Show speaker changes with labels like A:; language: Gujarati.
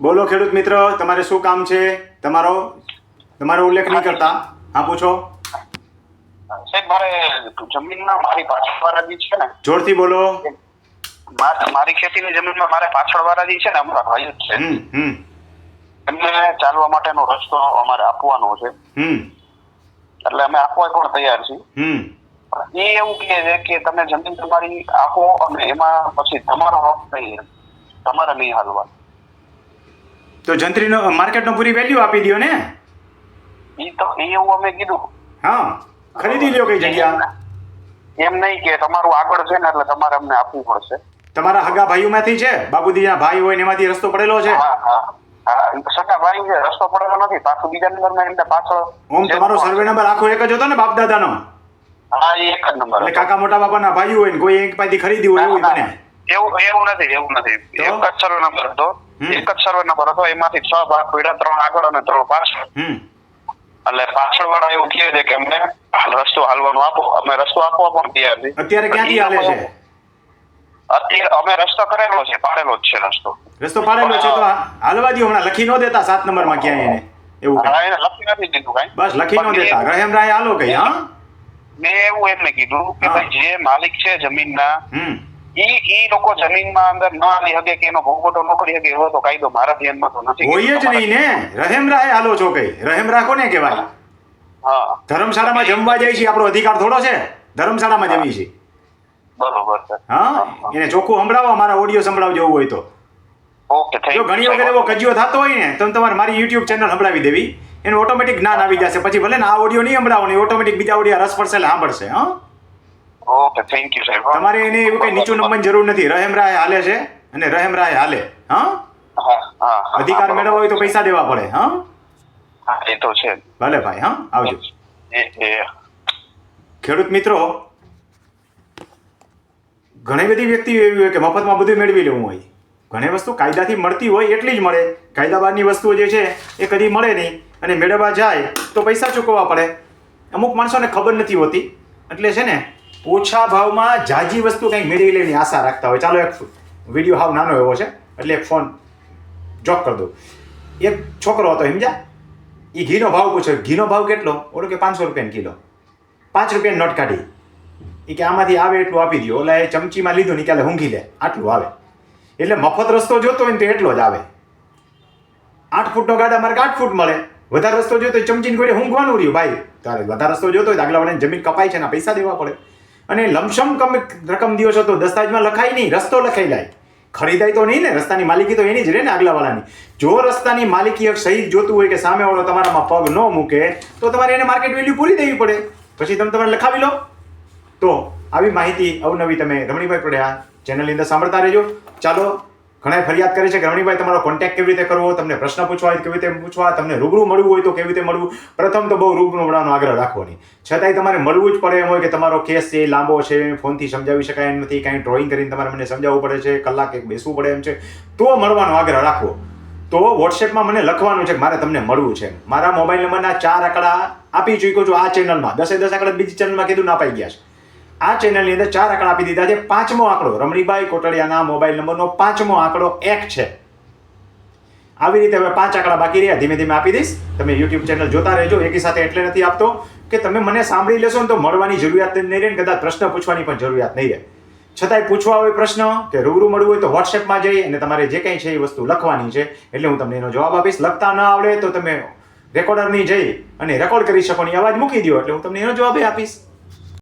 A: બોલો ખેડૂત મિત્ર તમારે શું કામ છે? તમારો તમારો ઉલ્લેખ નહીં કરતા. હા પૂછો.
B: સાહેબ મારે જમીનમાં મારી પાછળ વાળા છે ને.
A: જોરથી બોલો.
B: મારી ખેતીની જમીનમાં મારે પાછળ વાળા છે ને અમારા ભાઈ જ છે. એમને ચાલવા માટેનો રસ્તો અમારે આપવાનો છે.
A: હમ.
B: એટલે અમે આપવા પણ તૈયાર છીએ. એ એવું કહે છે કે તમે જમીન તમારી આપો અને એમાં પછી તમારો હક નહીં તમારે નહીં હાલવા
A: તો જંત્રીનો માર્કેટનો પૂરી વેલ્યુ આપી દો ને.
B: એ તો એવું અમે કીધું.
A: હા ખરીદી લ્યો કઈ જગ્યા.
B: એમ નહીં કે તમારું આગળ છે ને એટલે તમારે અમને આપવું પડશે.
A: તમારા હગા ભાઈઓમાંથી છે? બાબુદીના ભાઈ હોય ને એમાંથી રસ્તો પડેલો છે?
B: હા હા. હા સગા ભાઈ છે રસ્તો પડેલો નથી. પાછું બીજા નંબરમાં એમને પાછળ
A: ઓમ તમારો સર્વે નંબર આખો એક જ હતો ને બાપ દાદાનો
B: હા એક જ નંબર
A: એટલે કાકા મોટા બાપાના ભાઈ હોય ને કોઈ એક પાસેથી ખરીદી હોય એવું બને
B: એવું એવું નથી એવું નથી. એક જ સર્વે નંબર હતો. એક જ સર્વે નંબર હતો એમાંથી છ ભાગ પીડા ત્રણ આગળ અને ત્રણ પાછળ. એટલે પાછળ વાળા એવું કહે છે કે અમને રસ્તો હાલવાનો આપો અમે રસ્તો આપવા પણ તૈયાર છીએ.
A: અત્યારે ક્યાંથી હાલે છે?
B: અત્યારે અમે રસ્તો કરેલો છે પાડેલો જ છે રસ્તો.
A: રસ્તો પાડેલો છે તો હાલવા દો હમણાં લખી ન દેતા સાત નંબરમાં ક્યાંય એને એવું
B: હા, એને લખી નથી દીધું કાંઈ.
A: બસ લખી ન દેતા. રહેમ રાય હાલો કઈ હા?
B: મેં એવું એમને કીધું કે ભાઈ જે માલિક છે જમીનના
A: હમ.
B: ઈ ઈ લોકો જમીનમાં અંદર ન આવી શકે કે એનો ભોગવટો ન કરી શકે એવો તો કાયદો મારા ધ્યાનમાં તો નથી.
A: હોય જ નહીં ને. રહેમ રાહે હાલો છો કઈ. રહેમ રાખો ને કહેવાય?
B: હા.
A: ધર્મશાળામાં જમવા જાય છે આપણો અધિકાર થોડો છે? ધર્મશાળામાં જમી છે
B: બરોબર છે.
A: હા? એને ચોખ્ખું સંભળાવો મારા ઓડિયો સંભળાવજો એવું હોય તો.
B: ઓકે
A: જો ઘણી વખત એવો કજિયો થતો હોય ને તો તમારે મારી યુટ્યુબ ચેનલ સંભળાવી દેવી. એનું ઓટોમેટિક જ્ઞાન આવી જશે. પછી ભલે ને આ ઓડિયો નહીં સંભળાવો ને ઓટોમેટિક બીજા ઓડિયો રસ પડશે એટલે સાંભળશે હા?
B: ઓકે થેન્ક યુ સાહેબ
A: તમારે એને એવું કઈ નીચું નંબર જરૂર નથી. રહેમ રાય હાલે છે અને રહેમ રાય હાલે હા? અધિકાર મેળવવો હોય તો પૈસા દેવા પડે હા?
B: એ તો છે
A: ભલે ભાઈ હા? આવજો. ખેડૂત મિત્રો ઘણી બધી વ્યક્તિઓ એવી હોય કે મફતમાં બધું મેળવી લેવું હોય. ઘણી વસ્તુ કાયદાથી મળતી હોય એટલી જ મળે. કાયદા બહારની વસ્તુઓ જે છે એ કદી મળે નહીં. અને મેળવવા જાય તો પૈસા ચૂકવવા પડે. અમુક માણસોને ખબર નથી હોતી. એટલે છે ને ઓછા ભાવમાં જાજી વસ્તુ કંઈક મેળવી લેવાની આશા રાખતા હોય. ચાલો એક વીડિયો હાવ નાનો એવો છે, એટલે એક ફોન જોક કરી દઉં. એક છોકરો હતો, સમજ્યા? એ ઘીનો ભાવ પૂછ્યો, ઘીનો ભાવ કેટલો? ઓલો કે, પાંચસો રૂપિયાનો કિલો. પાંચ રૂપિયાની નોટ કાઢી. એ કે, આમાંથી આવે એટલું આપી દો ઓલા એ ચમચીમાં લીધું ને કે ઊંઘી લે. આટલું આવે. એટલે મફત રસ્તો જોતો હોય ને તો એટલો જ આવે. આઠ ફૂટનો ગાડા મારે આઠ ફૂટ મળે? વધારે રસ્તો જોતો ચમચીને કોઈ ઊંઘવાનું રહ્યું. ભાઈ, તારે વધારે રસ્તો જોતો હોય આગલા વાળાની જમીન કપાય છે ને પૈસા દેવા પડે. અને લમસમ કમ રકમ દિયો છો તો દસ્તાવેજમાં લખાય નહીં, રસ્તો લખાઈ જાય ખરીદાય તો નહીં ને, રસ્તાની માલિકી તો એની જ રહે ને આગલાવાળાની જો રસ્તાની માલિકી એક સહી જોતું હોય કે સામેવાળો તમારામાં પગ ન મૂકે, તો તમારે એને માર્કેટ વેલ્યુ પૂરી દેવી પડે. પછી તમે તમારે લખાવી લો. તો આવી માહિતી અવનવી તમે રમણીભાઈ પડ્યા ચેનલની અંદર સાંભળતા રહેજો. ચાલો ઘણા ફરિયાદ કરે છે કે રમણીભાઈ, તમારો કોન્ટેક્ટ કેવી રીતે કરવો? તમને પ્રશ્ન પૂછવા હોય કેવી રીતે પૂછવા? તમને રૂબરૂ મળવું હોય તો કેવી રીતે મળવું? પ્રથમ તો બહુ રૂબરૂ મળવાનો આગ્રહ રાખવો નહીં છતાંય તમારે મળવું જ પડે એમ હોય કે તમારો કેસ છે લાંબો છે, ફોનથી સમજાવી શકાય એમ નથી, કાંઈ ડ્રોઈંગ કરીને તમારે મને સમજાવવું પડે છે, કલાક એક બેસવું પડે એમ છે. તો મળવાનો આગ્રહ રાખવો. તો વોટ્સએપમાં મને લખવાનું છે કે મારે તમને મળવું છે મારા મોબાઈલ નંબરના ચાર આંકડા આપી ચૂક્યો છું આ ચેનલમાં દસે દસ આંકડા બીજી ચેનલમાં કીધું ના પાઈ ગયા છે. આ ચેનલની અંદર ચાર આંકડા આપી દીધા છે. પાંચમો આંકડો રમણીભાઈ કોટડિયાના મોબાઈલ નંબરનો પાંચમો આંકડો એક છે. આવી રીતે હવે પાંચ આંકડા બાકી રહ્યા. ધીમે ધીમે આપી દઈશ. તમે યુટ્યુબ ચેનલ જોતા રહેજો. એકી સાથે એટલે નથી આપતો કે તમે મને સાંભળી લેશો ને તો મળવાની જરૂરિયાત નહીં રહે ને કદાચ પ્રશ્ન પૂછવાની પણ જરૂરિયાત નહીં રહે. છતાંય પૂછવા હોય પ્રશ્ન કે રૂબરૂ મળવું હોય તો વોટ્સએપમાં જઈ અને તમારે જે કંઈ છે એ વસ્તુ લખવાની છે એટલે હું તમને એનો જવાબ આપીશ. લખતા ન આવડે તો તમે રેકોર્ડરની જઈ અને રેકોર્ડ કરી શકો ને અવાજ મૂકી દો એટલે હું તમને એનો જવાબ આપીશ.